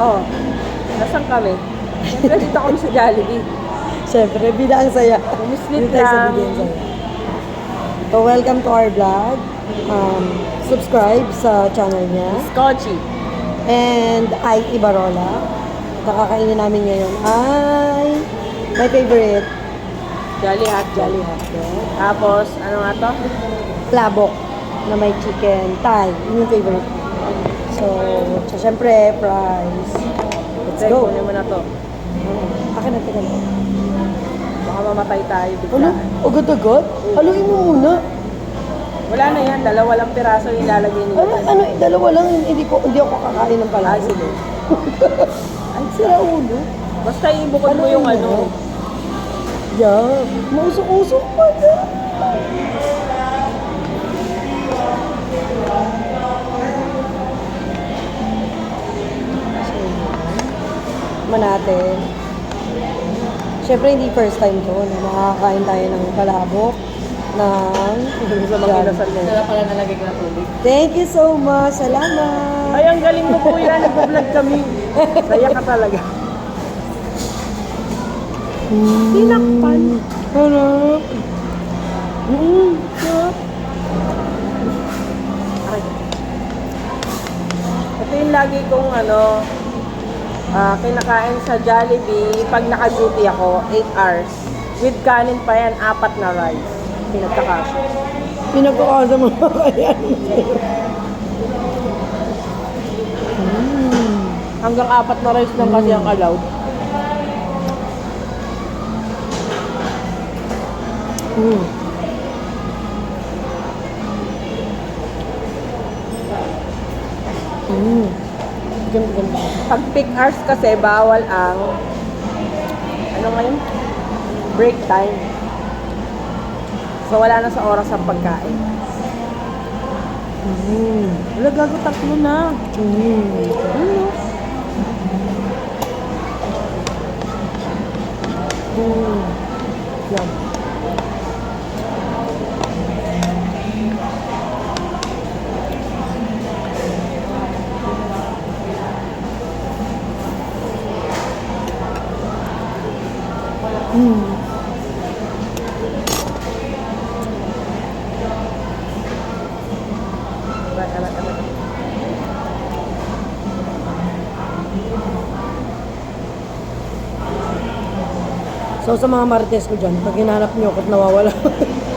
Oh, nasan kami? Siyempre dito kami sa Jollibee. Siyempre, bida ang saya. Sa lang. So, welcome to our vlog. Um, subscribe sa channel niya. Scotchy. And ay Ibarola. Nakakainin namin ngayon ay my favorite Jolly Hot Jolly Hotdog. Tapos, ano nga to? Labok na may chicken Thai. Yun yung favorite. So, so syempre, fries. Let's go. Kunin mo na to. Akin na mo. Baka mamatay tayo Ano? biglaan. Agad-agad? Haluin mo muna. Wala na yan. Dalawa lang piraso yung ilalagay nila. Ano, ano, dalawa lang, hindi ko hindi ako kakain ng Ah, palagi. sige. Ay, sira ulo. Basta ibukod mo yung ano. Yeah, mausok-usok pa na. Man natin. Siyempre, hindi first time to na makakain tayo ng palabok ng Sa mga kinasal na yun. pala nalagay ko na tubig. Thank you so much. Salamat. Ay, ang galing mo po yan. Nag-vlog kami. Saya ka talaga. Tinakpan. Harap. Mm, sarap. Ay. Ito yung lagi kong ano, ah, kinakain sa Jollibee pag naka-duty ako, 8 hours. With kanin pa yan, apat na rice. Pinagkakasya. Pinagkakasa mo na kaya. Hanggang apat na rice lang kasi ang allowed. Mm. Mm. Pag peak hours kasi, bawal ang, ano ngayon? Break time. So, wala na sa oras ang pagkain. Mm. Wala, gago tatlo na. Mm. Ano? Mm. Yum. So sa mga marites ko dyan, pag hinanap niyo ako at nawawala.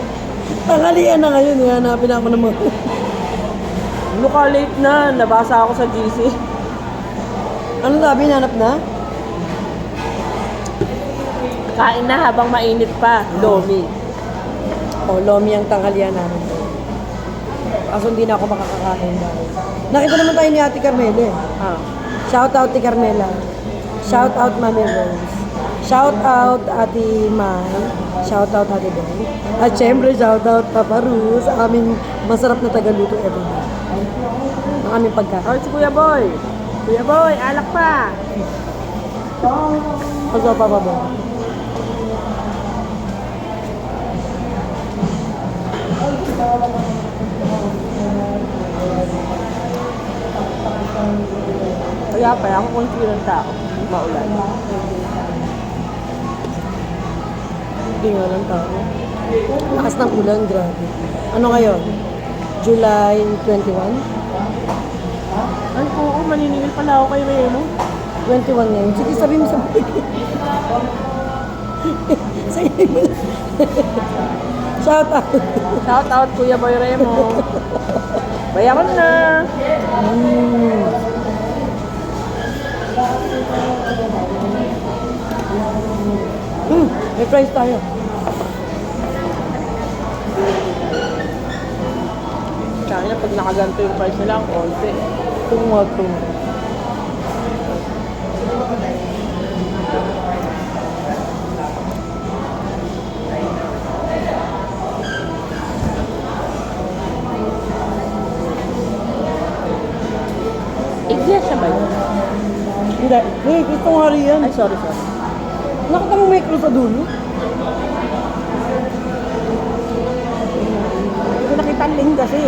Tanghalian na ngayon, hinanapin ako ng mga... Mukha late na. Nabasa ako sa GC. ano sabi, hinanap na? Kain na habang mainit pa. Lomi. Oh, lomi ang tanghalian namin. Kaso hindi na ako makakakain dahil. Nakita naman tayo ni Ate Carmela eh. Ah. Shout out Ate Carmela. Shout out Mami Rose. Shout out Ate Mai. Shout out Ate Ben. At syempre, shout out Papa Ru sa aming masarap na tagaluto everyday. Ng aming pagkain. Oh, si Kuya Boy. Kuya Boy, alak pa. Ano Papa Boy? Kaya pa, ako confident ako. Maulan. Hindi nga lang tao. Lakas ng ulan, grabe. Ano ngayon? July 21? Ay, oo, maniningil pala ako kay Remo. 21 ngayon. Sige, sabi mo sa Sige mo. Shout out. Shout out, Kuya Boy Remo. Bayaran na. Mm. May price tayo. Kaya na, pag nakaganto yung price nila, ang konti. Tungo, tungo. Iglesia ba yun? Hindi. Hey, Kristong Hari yan. Ay, sorry, sorry. Nakita mo micro sa dulo? Hindi ko nakita ang link kasi.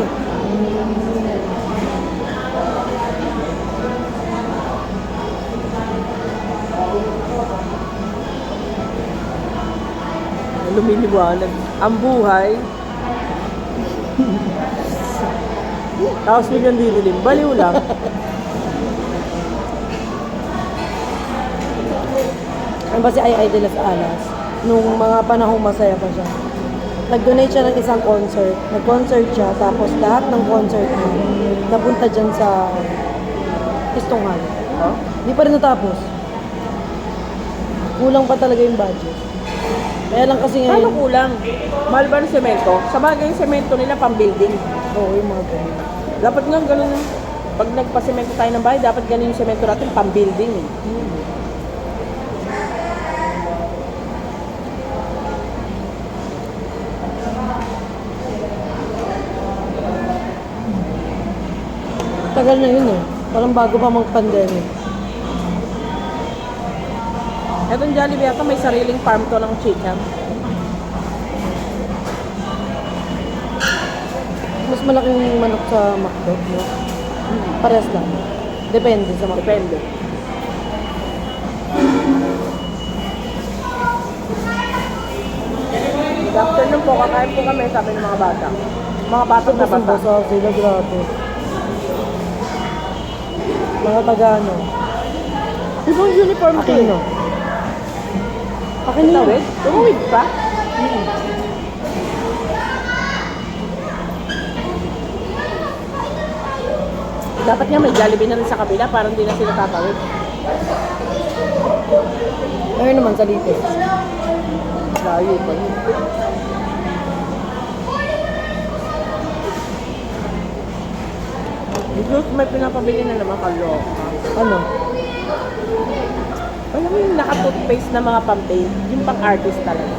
Lumiliwanag. Ang buhay. Tapos biglang didilim. Baliw lang. Ano ba si Ay Ay de las Alas? Nung mga panahong masaya pa siya. Nag-donate siya ng isang concert. Nag-concert siya, tapos lahat ng concert niya napunta dyan sa Istonghal. Oh? Hindi pa rin natapos. Kulang pa talaga yung budget. Kaya lang kasi Paano ngayon, kulang? Mahal ba ng semento? Sa bagay yung semento nila pang building. oo, yung mga ganyan. Dapat nga ganun. Pag nagpa-semento tayo ng bahay, dapat ganun yung semento natin pang building. Eh. Tagal na yun eh. Parang bago pa mag-pandemic. Etong Jollibee yata may sariling farm to ng chicken. Mas malaking manok sa McDo, no? Parehas lang. Depende sa McDo. Depende. Afternoon po, kakain po kami, sabi ng mga bata. Mga batok na bata. basa sila, grabe. Mga taga-ano. Ibang uniform ko Aquino. eh. Akin na Tawid? Tumawid pa? Dapat nga may Jollibee na rin sa kabila para hindi na sila tatawid. Ngayon naman sa Lite. Layo pa yun. Dito may pinapabili na naman kaloka. Ano? Alam mo yung naka-toothpaste na mga pampaint, yung pang-artist talaga.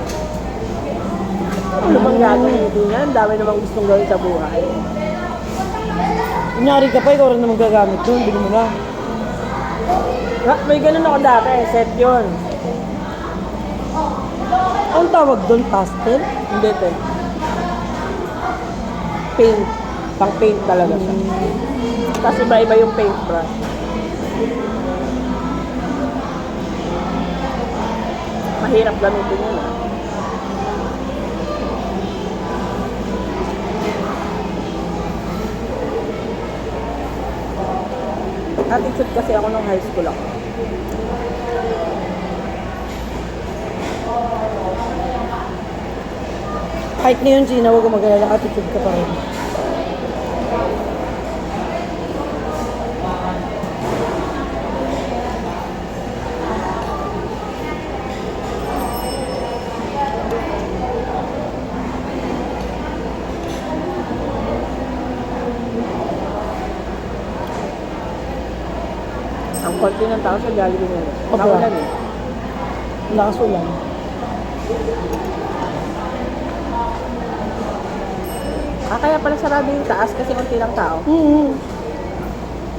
Ano bang gagawin ito yan? Ang dami namang gustong gawin sa buhay. Kunyari ka pa, ikaw rin naman gagamit doon. Bili mo na. Ha, may ganun ako dati, set yun. Ang tawag doon, pastel? Hindi, te. Paint. Pang-paint talaga siya. Kasi iba-iba yung paintbrush. Mahirap gamitin yun, ah. Attitude kasi ako nung high school ako. Kahit ngayon, Gina, huwag mag-alala. Attitude ka pa rin. Konti ng tao sa Jollibee ngayon. Opo. Nakulan eh. Lakas ulan. Ah, kaya pala sarado yung taas kasi konti lang tao. Mm-hmm.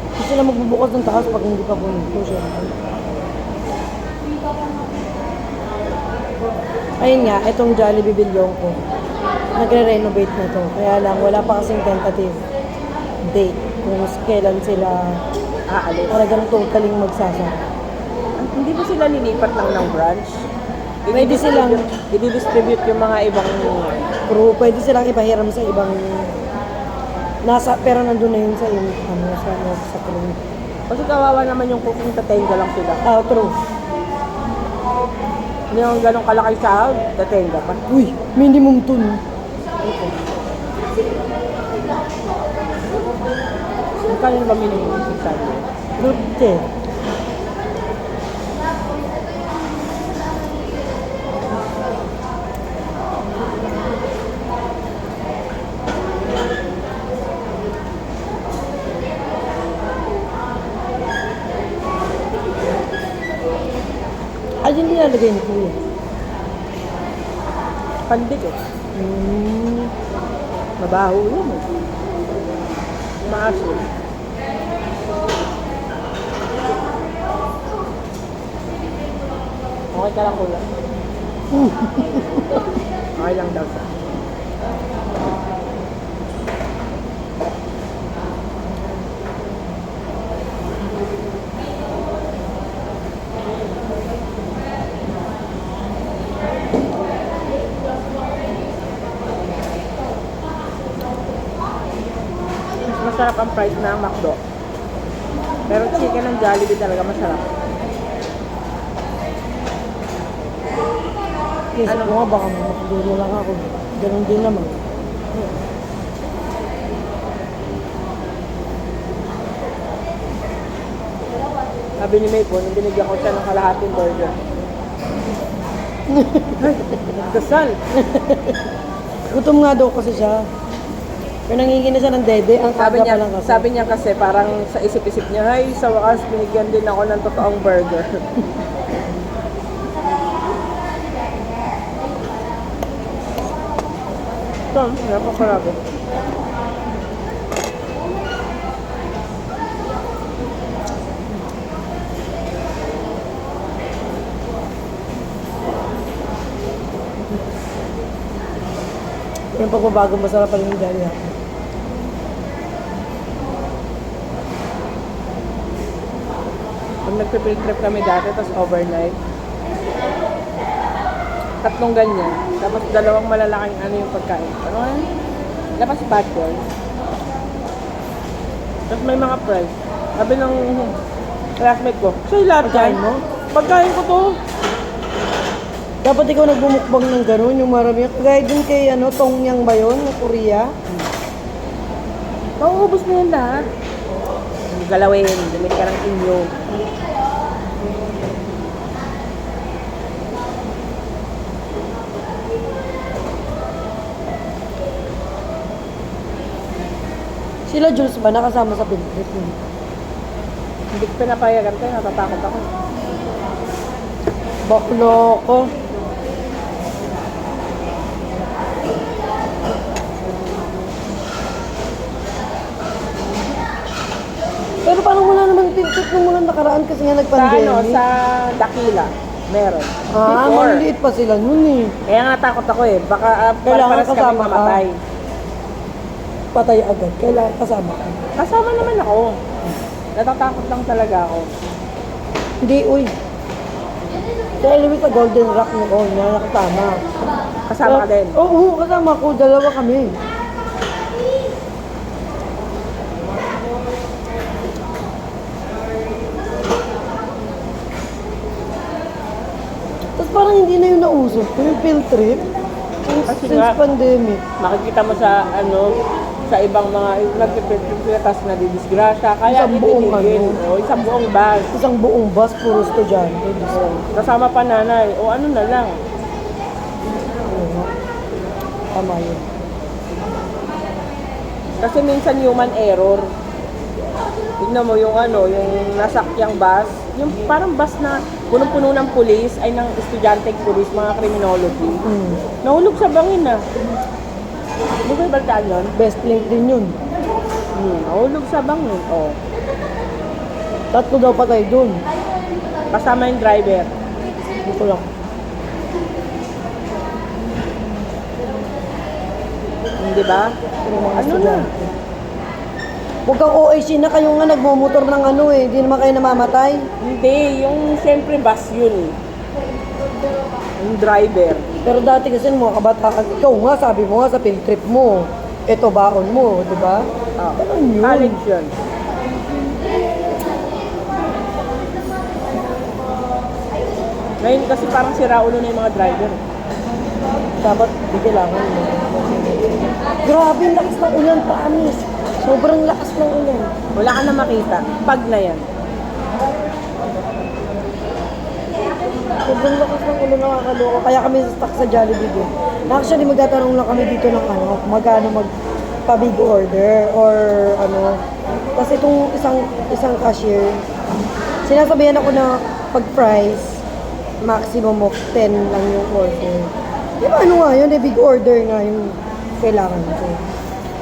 Hindi sila magbubukas ng taas pag hindi pa punito siya. Ayun nga, itong Jollibee Bilyong ko. Nagre-renovate na to. Kaya lang, wala pa kasing tentative date kung kailan sila Aalis. talagang totaling magsasara. Ah, Hindi ba sila lilipat lang ng branch? Pwede silang- I-distribute yung mga ibang Pero pwede silang ipahiram sa ibang nasa pero nandun na yun sa yung ano sa sa crew. Kasi kawawa naman yung cooking tatenga lang sila. Ah, true. Yung ganong kalaki sahod, tatenga pa. Uy, minimum tun. Magkano na ba minimum yung sabi? Frutte. Ay, hindi nilalagay ni eh. Hmm. Mabaho yun eh. Maasin. Okay ka lang kuya. okay lang daw sa Masarap ang price ng McDo. Pero chicken ng Jollibee talaga masarap. Yes, Ano? ano? nga, baka makaduro lang ako. Ganun din naman. Sabi ni po, nung binigyan ko siya ng kalahating burger. Ay, nagdasal. Gutom nga daw kasi siya. Pero nangingi na siya ng dede, ang Sabi niya, pa lang kasi. sabi niya kasi parang sa isip-isip niya, ay sa wakas binigyan din ako ng totoong burger. Ito, napakarabo. Yung pagbabago, masarap pa rin yung dali ako. Pag nagpe-field trip kami dati, tapos overnight, tatlong ganyan. Tapos dalawang malalaking ano yung pagkain. Ano yan? Labas bad boy. Tapos may mga fries. Sabi ng classmate ko, sa'yo lahat Pagkain yan?" mo? Pagkain ko to. Dapat ikaw nagbumukbang ng gano'n, yung marami. Kagaya dun kay ano, Tongyang ba yun, ng Korea? Mauubos mo yan lahat. Galawin, bumili ka ng inyo. Sila Jules ba nakasama sa Pintrip mo? Hindi ko pinapayagan kayo, natatakot ako. Baklo ko. Pero parang wala namang Pintrip nung mga nakaraan kasi nga Sa nag-pandemic. ano, sa Dakila, meron. Ah, Before. maliliit pa sila nun eh. Kaya nga natakot ako eh. Baka uh, Kailangan kami kasama ka. mamatay. Patay agad. Kailangan kasama ka. Kasama naman ako. Natatakot lang talaga ako. Hindi, uy. Sa Eloise sa Golden Rock noon, na nakatama. Kasama ka din. Oo, oo, kasama ko. Dalawa kami. Tapos parang hindi na yun nausok. Yung field trip. Since, Kasi since nga- pandemic. Makikita mo sa ano, sa ibang mga nagpipilitas tapos nadidisgrasya. Kaya Isang buong ano. O, isang buong bus. Isang buong bus, puro estudyante. Ko. Kasama pa nanay. O ano na lang. Tama yun. Kasi minsan human error. Tignan mo yung ano, yung nasakyang bus. Yung parang bus na punong-puno ng pulis ay ng estudyanteng pulis, mga criminology. Mm. Nahulog sa bangin na. Hindi ko ibaltaan yun? Best link din yun. Hmm, nahulog sa bangin. Oh. Tatlo daw patay dun. Kasama yung driver. Dito lang. Hindi ba? Pero mga Ano na? Huwag kang OAC na kayo nga nagmumotor ng ano eh. Hindi naman kayo namamatay. Hindi, yung siyempre bus yun. Yung driver. Pero dati kasi mga kabataan, ikaw nga sabi mo nga sa field trip mo, ito baon mo, di ba? Oh. Ganun yun. College yun. Ngayon kasi parang sira ulo na yung mga driver. Dapat di kailangan mo. Grabe, lakas ng ulan, promise. Sobrang lakas ng ulan. Wala ka na makita. Pag na yan. Sobrang lakas ng ulan nakakaloko. Kaya kami stuck sa Jollibee din. Actually, magtatanong lang kami dito ng ano, magkano mag pa-big order or ano. Kasi itong isang isang cashier, sinasabihan ako na pag price, maximum of 10 lang yung order. Di ba ano nga yun, eh, big order nga yung kailangan ko.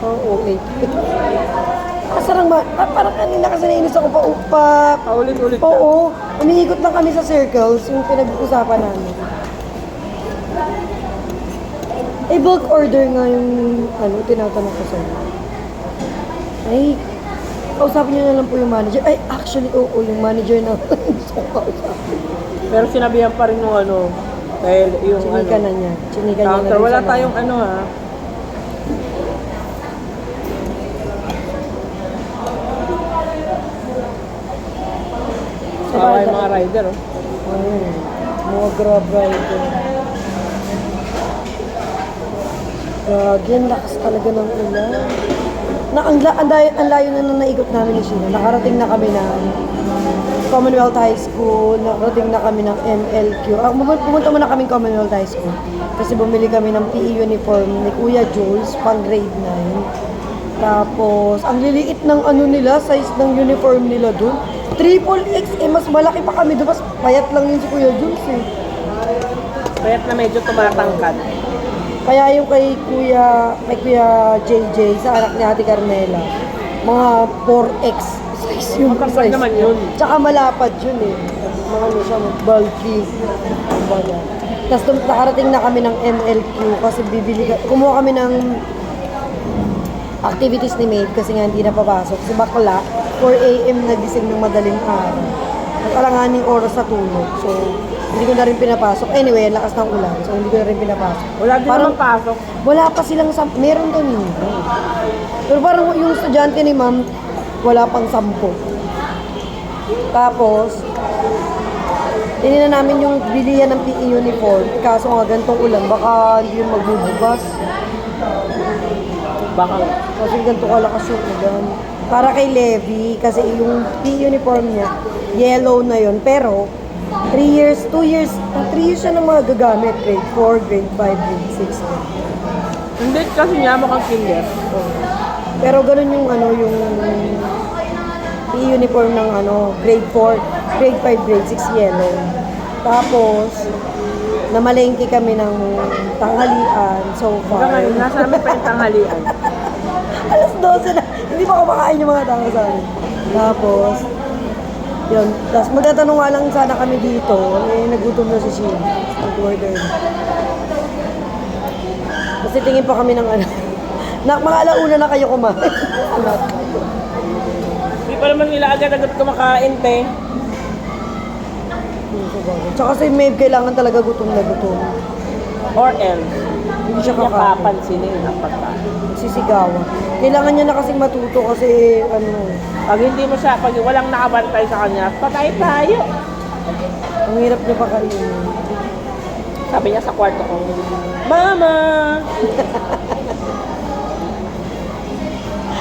Oh, okay. Kasarang ba? Ah, parang kanina kasi nainis ako pa, pa Paulit-ulit ka. Oo, umiikot lang kami sa circles, yung pinag-uusapan namin. Eh, bulk order nga yung, ano, tinatanong ko sa'yo. Ay, kausapin niyo na lang po yung manager. Ay, actually, oo, yung manager na gusto ko kausapin. Pero sinabihan pa rin yung ano, dahil yung Chinika ano, na niya. Chinika niya na counter. rin Wala sa tayong ano ha. Kawawa yung mga rider, oh. Ayun. Mga grab rider. Gagi, ang lakas talaga ng ulan. Na, ang, la- ang, layo, ang layo na nung naikot namin ni Sheila. Nakarating na kami ng Commonwealth High School, nakarating na kami ng MLQ. Ah, pumun- pumunta muna kami Commonwealth High School. Kasi bumili kami ng PE uniform ni Kuya Jules, pang grade 9. Tapos, ang liliit ng ano nila, size ng uniform nila dun. Triple X, eh, mas malaki pa kami doon. Mas payat lang yun si Kuya Jules eh. Kaya't na medyo tumatangkad. Kaya yung kay Kuya, kay Kuya JJ sa anak ni Ate Carmela, mga 4X size yung Magkapal size. naman yun. Tsaka malapad yun eh. Mga ano siya, bulky. Kumbaga. Tapos tum- nakarating na kami ng MLQ kasi bibili ka, kumuha kami ng activities ni maid kasi nga hindi na papasok. Si bakla, 4 a.m. nagising ng madaling araw. Nag-alanganing oras sa tulog. So, hindi ko na rin pinapasok. Anyway, lakas ng ulan. So, hindi ko na rin pinapasok. Wala din Parang- naman pasok. Wala pa silang sam... Meron doon yun. Pero parang yung estudyante ni ma'am, wala pang sampo. Tapos, tinina namin yung bilihan ng PE uniform. Kaso nga ganitong ulan, baka hindi yun magbubukas. Baka Kasi ganito kalakas yung ulan. Para kay Levi, kasi yung uniform niya, yellow na yun. Pero, 3 years, 2 years, 3 years siya na mga gagamit. Grade 4, grade 5, grade 6. Hindi kasi niya mukhang kinder. Pero ganun yung ano, yung uniform ng ano, grade 4, grade 5, grade 6 yellow. Tapos, namalengke kami ng tanghalian so Hanggang far. ngayon, nasa amin pa yung tanghalian. Alas 12 na. Hindi pa kumakain yung mga tao sa amin. Tapos, yun. Tapos magtatanong nga lang sana kami dito. Eh, nagutom na si Sheila. Nag-order na. Kasi tingin pa kami ng ano. Na, mga alauna na kayo kumain. Hindi pa naman nila agad-agad kumakain, te. Tsaka si Maeve kailangan talaga gutom na gutom. Or else, Hindi siya niya kakain. papansinin ang pagkain. Sisigawan. Kailangan niya na kasing matuto kasi ano, Pag hindi mo siya, pag walang nakabantay sa kanya, patay tayo. ang hirap niya pa kainin. Sabi niya sa kwarto ko, Mama!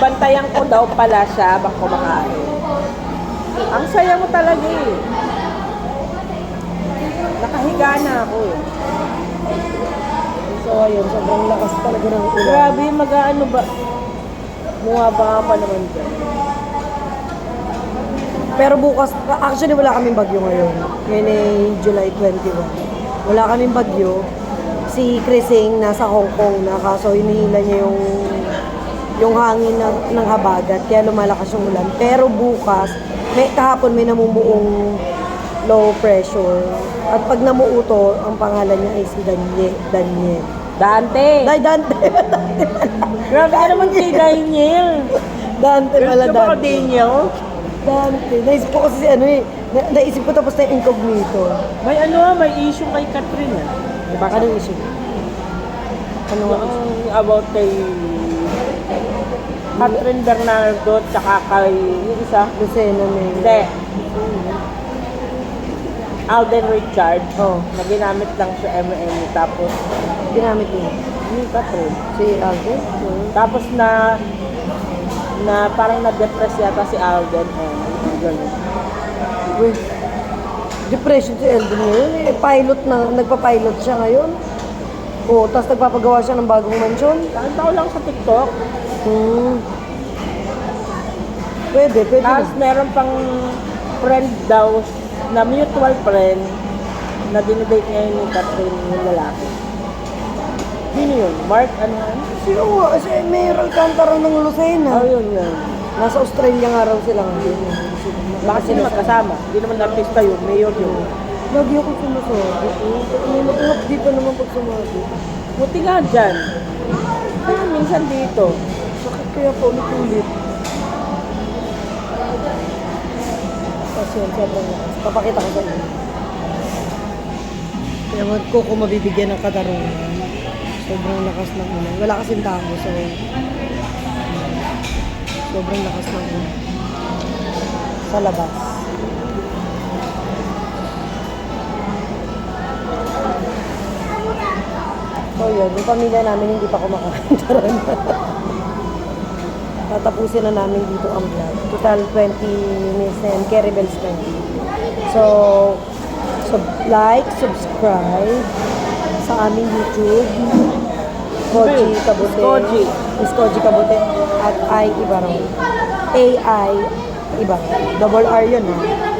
Bantayan ko daw pala siya habang kumakain. Ang saya mo talaga eh. Nakahiga na ako eh. So ayun, sobrang lakas talaga ng ulan. Grabe, mag-ano ba? Bumaba pa naman dyan. Pero bukas, actually wala kaming bagyo ngayon. Ngayon ay July 21. Wala kaming bagyo. Si Krising nasa Hong Kong na kaso hinihila niya yung yung hangin ng, ng habagat kaya lumalakas yung ulan. Pero bukas, may kahapon may namumuong low pressure. At pag namuo to, ang pangalan niya ay si Daniel. Daniel. Dante! Day Dante. Grabe ka naman kay Daniel! Dante pala Gusto mo ko Dante. Daniel? Dante. Naisip ko kasi si ano eh. Na, naisip ko tapos na yung incognito. May ano, may issue kay Catherine ah. Diba? Anong issue? Ano? Yung about kay Catherine Bernardo tsaka kay yung isa. Lucena May. Hindi. Alden Richard. Oh, Na ginamit lang sa MME tapos ginamit niya. yung Catherine. Si Alden? Tapos na na parang na-depress yata si Alden and gano'n. Uy. Depression si Alden ngayon. Eh, pilot na. Nagpa-pilot siya ngayon. Oo, tapos nagpapagawa siya ng bagong mansyon. Nakita ko lang sa TikTok. Hmm. Pwede, pwede. Tapos meron pang friend daw na mutual friend na dinidate ngayon ni Catherine yung lalaki. Sino yun? Mark ano yan? Sino nga? Si Mayor Alcantara ng Lucena. Oh, yun yun. Nasa Australia nga raw sila ngayon. Bakit sila magkasama? Hindi naman artista yun, mayor yun. Lagi ako sumasabi. May mag di pa naman pag sumabi. Buti nga dyan. Kaya minsan dito. Sakit kaya pa Tapos yun, sobrang lakas. Papakita ko sa inyo. Ewan ko kung mabibigyan ng katarungan. Sobrang lakas ng ulan. Wala kasing tao, so... Sobrang lakas ng ulan. Sa labas. So yun, yung pamilya namin hindi pa kumakain. Tatapusin na namin dito ang vlog. Total 20 minutes na yan. Carry bells 20. So, sub like, subscribe sa aming YouTube. Koji Kabute. Koji. Miss Koji Kabute. At I Ibarong. AI Ibarong. Double R yun ha.